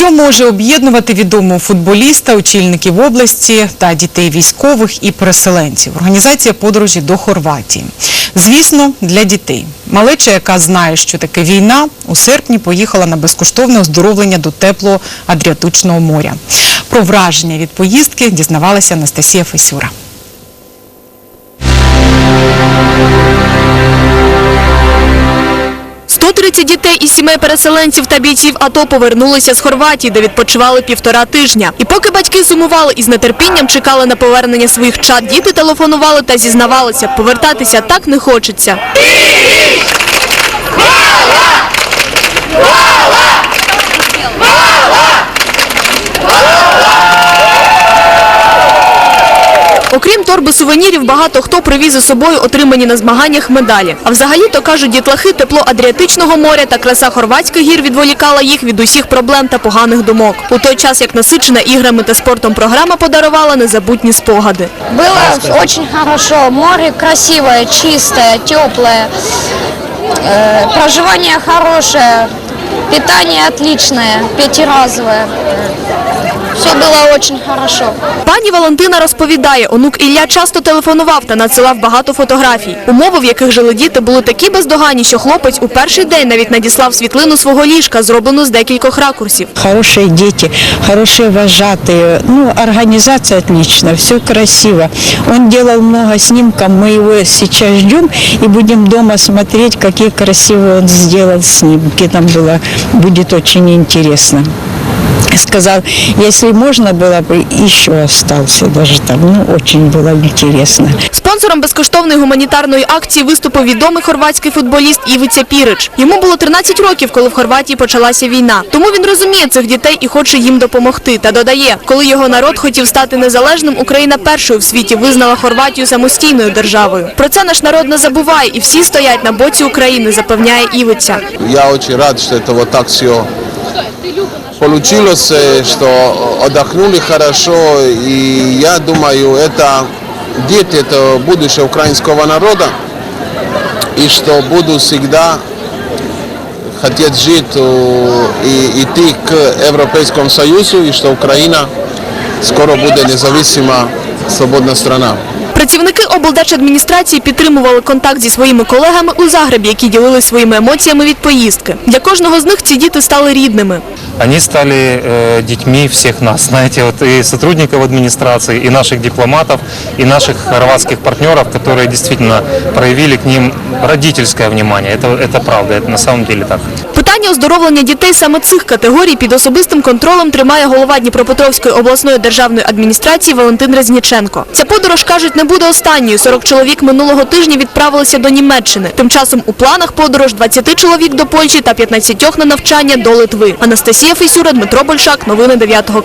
Що може об'єднувати відомого футболіста, очільників області та дітей військових і переселенців? Організація подорожі до Хорватії. Звісно, для дітей. Малеча, яка знає, що таке війна, у серпні поїхала на безкоштовне оздоровлення до теплого Адріатичного моря. Про враження від поїздки дізнавалася Анастасія Фесюра. – 130 дітей із сімей переселенців та бійців АТО повернулися з Хорватії, де відпочивали півтора тижня. І поки батьки сумували і з нетерпінням чекали на повернення своїх чад, діти телефонували та зізнавалися, повертатися так не хочеться. Сувенірів, багато хто привіз із собою отримані на змаганнях медалі. А взагалі-то, кажуть дітлахи, тепло Адріатичного моря та краса хорватських гір відволікала їх від усіх проблем та поганих думок. У той час, як насичена іграми та спортом програма подарувала незабутні спогади. Было очень хорошо. Море красивое, чистое, теплое. Э, проживание хорошее. Питание отличное, пятиразовое Все было очень хорошо. Пані Валентина розповідає, онук Ілля часто телефонував та надсилав багато фотографій. Умови, в яких жили діти, були такі бездоганні, що хлопець у перший день навіть надіслав світлину свого ліжка, зроблену з декількох ракурсів. Хорошие дети, хорошие вожатые. Ну, организация отличная, все красиво. Он делал много снимков, мы его сейчас ждем и будем дома смотреть, какие красивые он сделал снимки. Там было, будет очень интересно. Сказал, если можно было бы, еще остался даже там. Ну, очень было интересно. Спонсором безкоштовної гуманітарної акції виступив відомий хорватський футболіст Івиця Пірич. Йому було 13 років, коли в Хорватії почалася війна. Тому він розуміє цих дітей і хоче їм допомогти. Та додає, коли його народ хотів стати незалежним, Україна першою в світі визнала Хорватію самостійною державою. Про це наш народ не забуває, і всі стоять на боці України, запевняє Івиця. Я очень рад, что это вот так все получилось, э, что отдохнули хорошо. И я думаю, это дети, это будущее украинского народа. И что буду всегда хотеть жить э, и идти к Европейскому Союзу, и что Украина скоро будет независима, свободная страна. Працівники облдержадміністрації підтримували контакт зі своїми колегами у Загребі, які ділились своїми емоціями від поїздки. Для кожного з них ці діти стали рідними. Они стали э, детьми всех нас, знаете, вот и сотрудников администрации, и наших дипломатов, и наших хорватских партнеров, которые действительно проявили к ним родительское внимание. Это, это правда, это на самом деле так. Питання оздоровлення дітей саме цих категорій під особистим контролем тримає голова Дніпропетровської обласної державної адміністрації Валентин Резніченко. Ця подорож, кажуть, не буде останньою. 40 чоловік минулого тижня відправилися до Німеччини. Тим часом у планах подорож 20 чоловік до Польщі та 15 на навчання до Литви. Анастасія Фейсюра, Дмитро Большак. Новини 9 каналу.